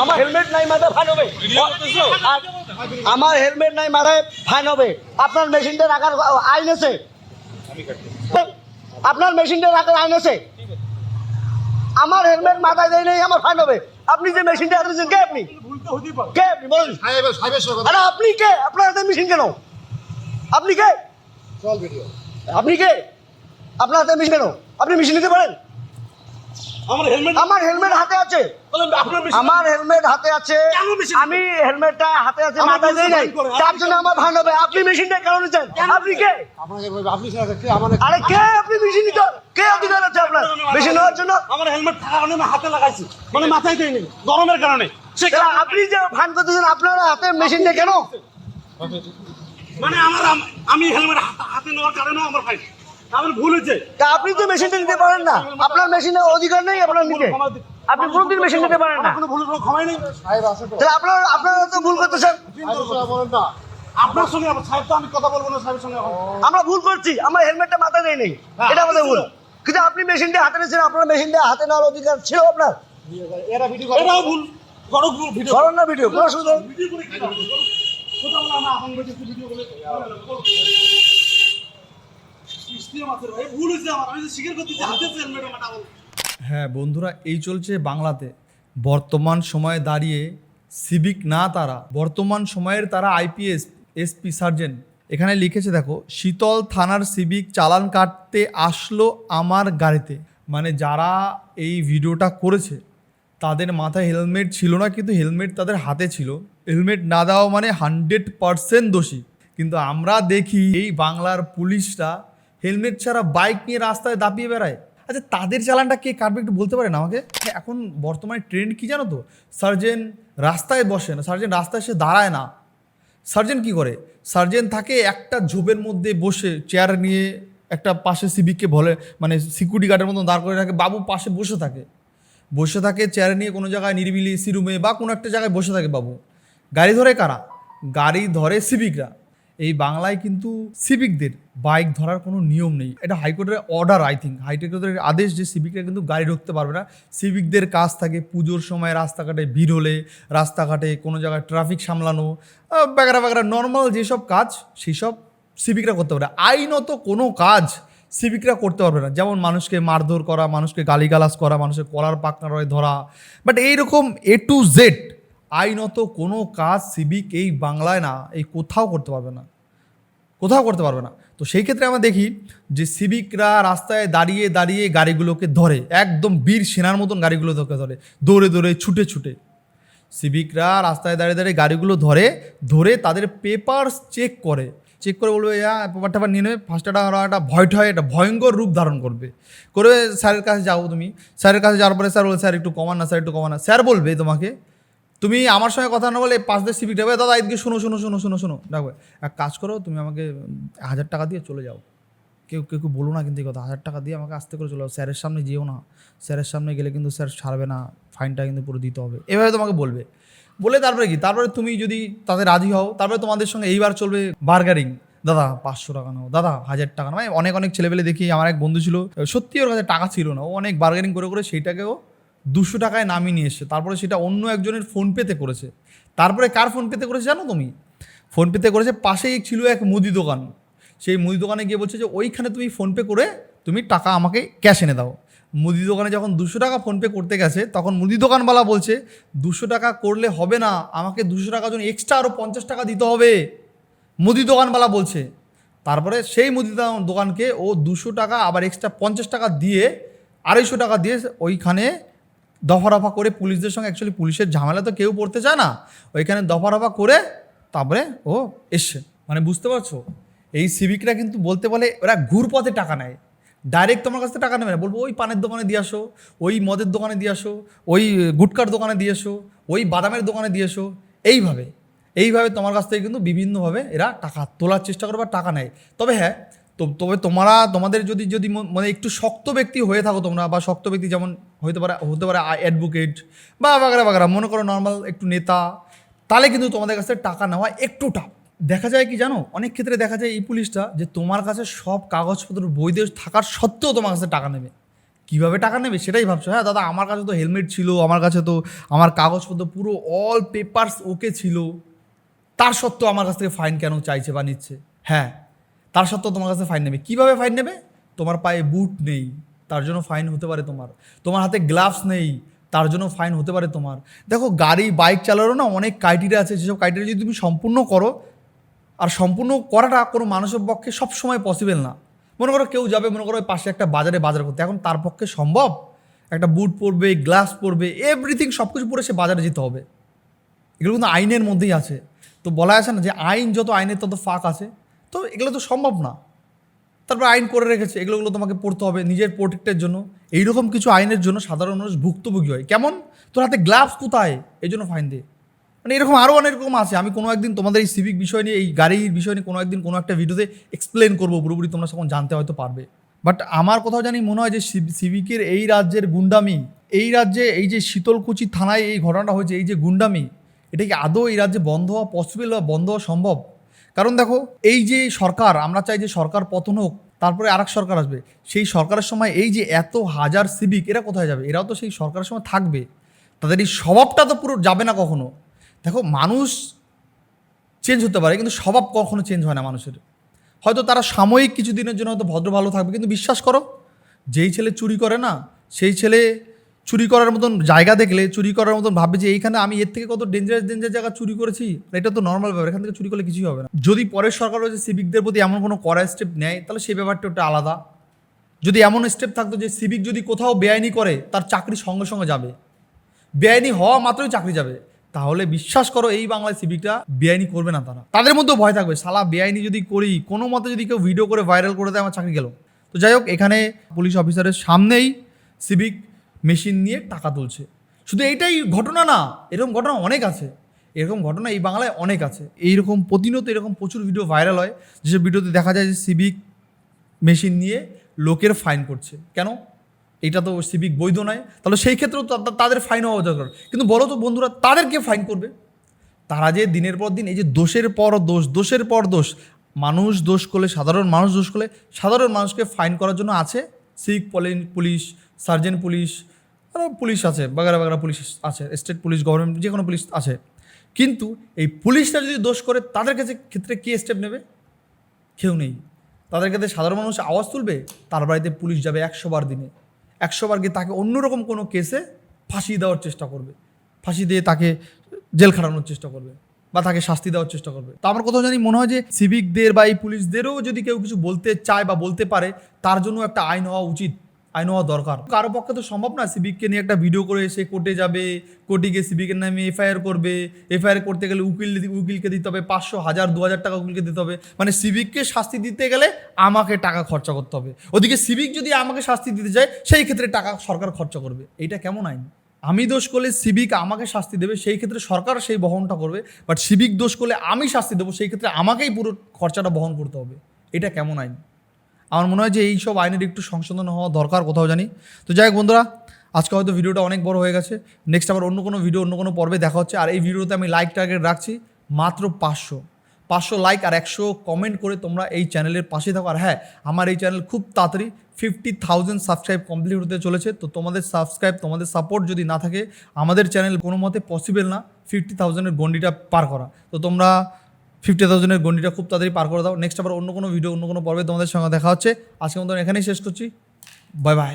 আমার হেলমেট নাই মাথায় ফাইন হবে আর আমার হেলমেট নাই মাথায় ফাইন হবে আপনার মেশিনটা রাখার আইন আছে? আপনার মেশিনটা রাখার আইন আছে? আমার হেলমেট মাথায় দেয় নেই আমার ফাইন হবে আপনি যে মেশিনটা হাতেছেন কে আপনি? কে আপনি? বলুন। আরে আপনি কে? আপনার হাতে মেশিন কেন? আপনি কে? আপনি কে? আপনার হাতে মেশিন কেন? আপনি মেশিন নিতে পারেন? আমার হেলমেট আমার হেলমেট হাতে আছে। আমার হেলমেট হাতে আছে। আমি হেলমেটটা হাতে আছে মাথায় দেই। নাই তার জন্য আমার ভান হবে। আপনি মেশিনটা কেন নিচ্ছেন? আপনি কে? আপনি আরে কে আপনি মেশিন নিতে কে অধিকার আছে আপনার? মেশিন নেওয়ার জন্য? আমার হেলমেট থাকার কারণে আমি হাতে লাগাইছি। মানে মাথায় দেয়নি গরমের কারণে। আপনি যে ভান করতেছেন আপনার হাতে মেশিনটা কেন? মানে আমার আমি হেলমেট হাতে নেওয়ার কারণে আমার ফাইন আমার ভুল হয়েছে। তা আপনি তো মেশিনটা নিতে পারেন না। আপনার মেশিনের অধিকার নেই আপনার নিতে আপনি কোনদিন মেশিন নিতে পারেন না। কোনো ভুলের কোনো ক্ষমাই নেই। সাহেব আছে তাহলে আপনার আপনারা তো ভুল করতেছেন। সাহেবের বলেন না। আপনার সঙ্গে সাহেব তো আমি কথা বলব না সাহেবের সঙ্গে আমরা ভুল করছি আমার হেলমেটটা মাথায় নেই নেই। এটা আমাদের ভুল। কিন্তু আপনি মেশিনটা হাতে নিয়েছেন আপনার মেশিনটা হাতে নেওয়ার অধিকার ছিল আপনার। এরা ভিডিও করে। এটাও ভুল। বড় ভিডিও করেন না ভিডিও কোনো ভিডিও করে কি ভিডিও করে হ্যাঁ বন্ধুরা, এই চলছে বাংলাতে। বর্তমান সময়ে দাঁড়িয়ে সিভিক না তারা, বর্তমান সময়ের তারা আইপিএস, এসপি, সার্জেন্ট। এখানে লিখেছে, দেখো, শীতল থানার সিভিক চালান কাটতে আসলো আমার গাড়িতে। মানে যারা এই ভিডিওটা করেছে, তাদের মাথায় হেলমেট ছিল না, কিন্তু হেলমেট তাদের হাতে ছিল। হেলমেট না দেওয়া মানে হান্ড্রেড পারসেন্ট দোষী। কিন্তু আমরা দেখি, এই বাংলার পুলিশরা হেলমেট ছাড়া বাইক নিয়ে রাস্তায় দাপিয়ে বেড়ায়? আচ্ছা তাদের চালানটা কে? কাটবে একটু বলতে পারেন আমাকে? হ্যাঁ, এখন বর্তমানে ট্রেন্ড কি জানো তো? সার্জেন রাস্তায় বসে না সার্জেন রাস্তায় সে দাঁড়ায় না। সার্জেন কি করে? সার্জেন থাকে একটা ঝোপের মধ্যে বসে চেয়ার নিয়ে একটা পাশে সিভিককে বলে মানে সিকিউরিটি গার্ডের মতন দাঁড় করে রাখে বাবু পাশে বসে থাকে। বসে থাকে চেয়ার নিয়ে কোনো জায়গায় নিরিবিলি সিরুমে বা কোনো একটা জায়গায় বসে থাকে বাবু। গাড়ি ধরে কারা? গাড়ি ধরে সিভিকরা এই বাংলায় কিন্তু সিভিকদের বাইক ধরার কোনো নিয়ম নেই। এটা হাইকোর্টের অর্ডার আই থিঙ্ক হাইকোর্টের আদেশ যে সিভিকরা কিন্তু গাড়ি ঢুকতে পারবে না। সিভিকদের কাজ থাকে পুজোর সময় রাস্তাঘাটে ভিড় হলে, রাস্তাঘাটে কোনো জায়গায় ট্রাফিক সামলানো বাগেরা বাগেরা নর্মাল যেসব কাজ সেই সব সিভিকরা করতে পারে আইনত কোনো কাজ সিভিকরা করতে পারবে না। যেমন মানুষকে মারধর করা, মানুষকে গালিগালাজ করা, মানুষের কলার পাকনারয় ধরা। বাট এইরকম এ টু জেড আইনত কোনো কাজ সিভিক এই বাংলায় না, এই কোথাও করতে পারবে না। কোথাও করতে পারবে না। তো সেই ক্ষেত্রে আমরা দেখি যে সিভিকরা রাস্তায় দাঁড়িয়ে দাঁড়িয়ে গাড়িগুলোকে ধরে, একদম বীর সেনার মতন গাড়িগুলোকে ধরে, দৌড়ে দৌড়ে, ছুটে ছুটে। সিভিকরা রাস্তায় দাঁড়িয়ে দাঁড়িয়ে গাড়িগুলো ধরে ধরে তাদের পেপারস চেক করে। চেক করে বলবে পেপার টেপার নিয়ে নেবে ফার্স্টটা ওরা একটা ভয় ঠয় একটা ভয়ঙ্কর রূপ ধারণ করবে। করে স্যারের কাছে যাও তুমি। স্যারের কাছে যাওয়ার পরে স্যার বলবে স্যার, একটু কমান না, স্যার, একটু কমান না। স্যার বলবে তোমাকে তুমি আমার সঙ্গে কথা না বলে পাঁচ দিয়ে সিভিক ডাকবে দাদা এদিকে শোনো শোনো শোনো শোনো শোনো। ডাকবে এক কাজ করো, তুমি আমাকে হাজার টাকা দিয়ে চলে যাও। কেউ কেউ কেউ বলো না কিন্তু এই কথা, হাজার টাকা দিয়ে আমাকে আসতে করে চলে স্যারের সামনে যেও না। স্যারের সামনে গেলে কিন্তু স্যার ছাড়বে না, ফাইনটা কিন্তু পুরো দিতে হবে। এভাবে তোমাকে বলবে। বলে তারপরে কি? তারপরে তুমি যদি তাতে রাজি হও, তারপরে তোমাদের সঙ্গে এইবার চলবে বার্গারিং দাদা, পাঁচশো টাকা নাও। দাদা, হাজার টাকা নাও। মানে অনেক অনেক ছেলেপেলে দেখি, আমার এক বন্ধু ছিল, সত্যি ওর কাছে টাকা ছিল না। ও অনেক বার্গেনিং করে করে সেইটাকেও দুশো টাকায় নামিয়ে নিয়ে এসছে। তারপরে সেটা অন্য একজনের ফোনপেতে করেছে। তারপরে কার ফোনপেতে করেছে জানো তুমি? ফোনপেতে করেছে, পাশেই ছিল এক মুদি দোকান। সেই মুদি দোকানে গিয়ে বলছে যে, ওইখানে তুমি ফোনপে করে তুমি টাকা আমাকে ক্যাশ এনে দাও। মুদি দোকানে যখন দুশো টাকা ফোনপে করতে গেছে, তখন মুদি দোকানওয়ালা বলছে, দুশো টাকা করলে হবে না, আমাকে দুশো টাকা জন্য এক্সট্রা আরও পঞ্চাশ টাকা দিতে হবে। মুদি দোকানওয়ালা বলছে। তারপরে সেই মুদি দোকানকে ও দুশো টাকা, আবার এক্সট্রা পঞ্চাশ টাকা দিয়ে, আড়াইশো টাকা দিয়ে ওইখানে দফা রফা করে পুলিশদের সঙ্গে অ্যাকচুয়ালি পুলিশের ঝামেলা তো কেউ পড়তে চায় না। ওইখানে দফা রফা করে তারপরে ও এসছে। মানে বুঝতে পারছ? এই সিভিকরা কিন্তু বলতে বলে ওরা ঘুরপথে টাকা নেয়। ডাইরেক্ট তোমার কাছ থেকে টাকা নেবে না। বলব, ওই পানের দোকানে দিয়ে আসো, ওই মদের দোকানে দিয়ে আসো, ওই গুটকার দোকানে দিয়ে এসো ওই বাদামের দোকানে দিয়ে এসো এইভাবে এইভাবে তোমার কাছ থেকে কিন্তু বিভিন্নভাবে এরা টাকা তোলার চেষ্টা করে বা টাকা নেয়। তবে হ্যাঁ তো তবে তোমরা, তোমাদের যদি যদি মানে একটু শক্ত ব্যক্তি হয়ে থাকো তোমরা, বা শক্ত ব্যক্তি যেমন হতে পারে হতে পারে অ্যাডভোকেট বা বাগরা বাগরা মনে করো নর্মাল একটু নেতা, তাহলে কিন্তু তোমাদের কাছ টাকা নেওয়া একটু টাফ দেখা যায় কি জানো? অনেক ক্ষেত্রে দেখা যায় এই পুলিশটা যে তোমার কাছে সব কাগজপত্র বৈধ থাকার সত্ত্বেও তোমার কাছে টাকা নেবে। কীভাবে টাকা নেবে সেটাই ভাবছ? হ্যাঁ দাদা, আমার কাছে তো হেলমেট ছিল, আমার কাছে তো, আমার কাগজপত্র পুরো অল পেপারস ওকে ছিল। তার সত্ত্বেও আমার কাছ থেকে ফাইন কেন চাইছে বা নিচ্ছে? হ্যাঁ তার সত্ত্বেও তোমার কাছে ফাইন নেবে। কীভাবে ফাইন নেবে? তোমার পায়ে বুট নেই, তার জন্য ফাইন হতে পারে তোমার। তোমার হাতে গ্লাভস নেই, তার জন্য ফাইন হতে পারে তোমার। দেখো, গাড়ি বাইক চালানোরও না অনেক ক্রাইটেরিয়া আছে। যেসব ক্রাইটেরিয়া যদি তুমি সম্পূর্ণ করো, আর সম্পূর্ণ করাটা কোনো মানুষের পক্ষে সবসময় পসিবল না। মনে করো কেউ যাবে, মনে করো পাশে একটা বাজারে বাজার করতে। এখন তার পক্ষে সম্ভব? একটা বুট পরবে গ্লাস পরবে এভরিথিং সব কিছু পরে সে বাজারে যেতে হবে। এগুলো কিন্তু আইনের মধ্যেই আছে। তো বলা আছে না যে আইন যত আইনের তত ফাঁক আছে। তো এগুলো তো সম্ভব না। তারপর আইন করে রেখেছে, এগুলোগুলো তোমাকে পড়তে হবে নিজের প্রোটেক্টের জন্য। এইরকম কিছু আইনের জন্য সাধারণ মানুষ ভুক্তভোগী হয়। কেমন? তোর হাতে গ্লাভস কোথায়? এই জন্য ফাইন দে। মানে এরকম আরও অনেক রকম আছে। আমি কোনো একদিন তোমাদের এই সিভিক বিষয় নিয়ে, এই গাড়ির বিষয় নিয়ে কোনো একদিন কোনো একটা ভিডিওতে এক্সপ্লেন করব। পুরোপুরি তোমরা তখন জানতে হয়তো পারবে। বাট আমার কোথাও জানি মনে হয় যে সিভিকের এই রাজ্যের গুন্ডামি, এই রাজ্যে এই যে শীতলকুচি থানায় এই ঘটনাটা হয়েছে, এই যে গুন্ডামি, এটা কি আদৌ এই রাজ্যে বন্ধ হওয়া পসিবল বা বন্ধ হওয়া সম্ভব? কারণ দেখো, এই যে সরকার, আমরা চাই যে সরকার পতন হোক, তারপরে আরেক সরকার আসবে। সেই সরকারের সময় এই যে এত হাজার সিভিক এরা কোথায় যাবে? এরাও তো সেই সরকারের সময় থাকবে। তাদের এই স্বভাবটা তো পুরো যাবে না কখনো। দেখো, মানুষ চেঞ্জ হতে পারে, কিন্তু স্বভাব কখনো চেঞ্জ হয় না মানুষের। হয়তো তারা সাময়িক কিছু দিনের জন্য হয়তো ভদ্র ভালো থাকবে, কিন্তু বিশ্বাস করো, যেই ছেলে চুরি করে না, সেই ছেলে চুরি করার মতন জায়গা দেখলে, চুরি করার মতন ভাববে যে এইখানে আমি এর থেকে কত ডেঞ্জারাস ডেঞ্জার জায়গা চুরি করেছি? এটা তো নর্মাল ব্যাপার, এখান থেকে চুরি করলে কিছুই হবে না। যদি পরের সরকার হচ্ছে সিভিকদের প্রতি এমন কোনো কড়া স্টেপ নেয়, তাহলে সেই ব্যাপারটা ওটা আলাদা। যদি এমন স্টেপ থাকতো যে সিভিক যদি কোথাও বেআইনি করে, তার চাকরি সঙ্গে সঙ্গে যাবে। বেআইনি হওয়া মাত্রই চাকরি যাবে। তাহলে বিশ্বাস করো, এই বাংলায় সিভিকটা বেআইনি করবে না তারা। তাদের মধ্যেও ভয় থাকবে সালা বেআইনি যদি করি, কোনো মতে যদি কেউ ভিডিও করে ভাইরাল করে দেয়, আমার চাকরি গেল। তো যাই হোক, এখানে পুলিশ অফিসারের সামনেই সিভিক মেশিন নিয়ে টাকা তুলছে। শুধু এইটাই ঘটনা না, এরকম ঘটনা অনেক আছে। এরকম ঘটনা এই বাংলায় অনেক আছে। এইরকম প্রতিনিয়ত এরকম প্রচুর ভিডিও ভাইরাল হয়, যেসব ভিডিওতে দেখা যায় যে সিভিক মেশিন নিয়ে লোকের ফাইন করছে। কেন? এটা তো সিভিক বৈধ নয়। তাহলে সেই ক্ষেত্রেও তাদের ফাইন হওয়া দরকার। কিন্তু বলো তো বন্ধুরা, তাদেরকে ফাইন করবে? তারা যে দিনের পর দিন, এই যে দোষের পর দোষ, দোষের পর দোষ, মানুষ দোষ করলে, সাধারণ মানুষ দোষ করলে, সাধারণ মানুষকে ফাইন করার জন্য আছে। সিভিক পুলিশ সার্জেন্ট পুলিশ আরও পুলিশ আছে, বাগারা বাগারা পুলিশ আছে স্টেট পুলিশ গভর্নমেন্ট যে কোনো পুলিশ আছে। কিন্তু এই পুলিশটা যদি দোষ করে, তাদের কাছে ক্ষেত্রে কে স্টেপ নেবে? কেউ নেই। তাদের কাছে সাধারণ মানুষ আওয়াজ তুলবে, তার বাড়িতে পুলিশ যাবে একশো বার দিনে। একশো বার গিয়ে তাকে অন্যরকম কোনো কেসে ফাঁসি দেওয়ার চেষ্টা করবে। ফাঁসি দিয়ে তাকে জেল খাটানোর চেষ্টা করবে। বা তাকে শাস্তি দেওয়ার চেষ্টা করবে। তো আমার কোথাও জানি মনে হয় যে সিভিকদের বা এই পুলিশদেরও যদি কেউ কিছু বলতে চায় বা বলতে পারে, তার জন্য একটা আইন হওয়া উচিত, আইন হওয়া দরকার। কারও পক্ষে তো সম্ভব না সিভিককে নিয়ে একটা ভিডিও করে এসে কোর্টে যাবে, কোর্টে গিয়ে সিভিকের নামে এফআইআর করবে, এফআইআর করতে গেলে উকিল উকিলকে দিতে হবে, পাঁচশো হাজার, দু হাজার টাকা উকিলকে দিতে হবে। মানে সিভিককে শাস্তি দিতে গেলে আমাকে টাকা খরচা করতে হবে। ওদিকে সিভিক যদি আমাকে শাস্তি দিতে চায় সেই ক্ষেত্রে টাকা সরকার খরচা করবে। এইটা কেমন আইন? আমি দোষ করলে সিভিক আমাকে শাস্তি দেবে, সেই ক্ষেত্রে সরকার সেই বহনটা করবে বাট সিভিক দোষ করলে আমি শাস্তি দেবো, সেই ক্ষেত্রে আমাকেই পুরো খরচাটা বহন করতে হবে। এটা কেমন আইন? আমার মনে হয় যে এই সব আইনের একটু সংশোধন হওয়া দরকার, কোথাও জানি। তো যাই হোক বন্ধুরা, আজকে হয়তো ভিডিওটা অনেক বড় হয়ে গেছে। নেক্সট আবার অন্য কোনো ভিডিও অন্য কোনো পর্বে দেখা হচ্ছে। আর এই ভিডিওতে আমি লাইক টার্গেট রাখছি মাত্র পাঁচশো। পাঁচশো লাইক আর একশো কমেন্ট করে তোমরা এই চ্যানেলের পাশে থাকো। আর হ্যাঁ আমার এই চ্যানেল খুব তাড়াতাড়ি ফিফটি থাউজেন্ড সাবস্ক্রাইব কমপ্লিট হতে চলেছে। তো তোমাদের সাবস্ক্রাইব তোমাদের সাপোর্ট যদি না থাকে, আমাদের চ্যানেল কোনো মতে পসিবল না ফিফটি থাউজেন্ডের গন্ডিটা পার করা। তো তোমরা ফিফটি থাউজেন্ডের গন্ডিটা খুব তাড়াতাড়ি পার করে দাও। নেক্সট আবার অন্য কোনো ভিডিও অন্য কোনো পর্বে তোমাদের সঙ্গে দেখা হচ্ছে। আজকে মতন এখানেই শেষ করছি। Bye bye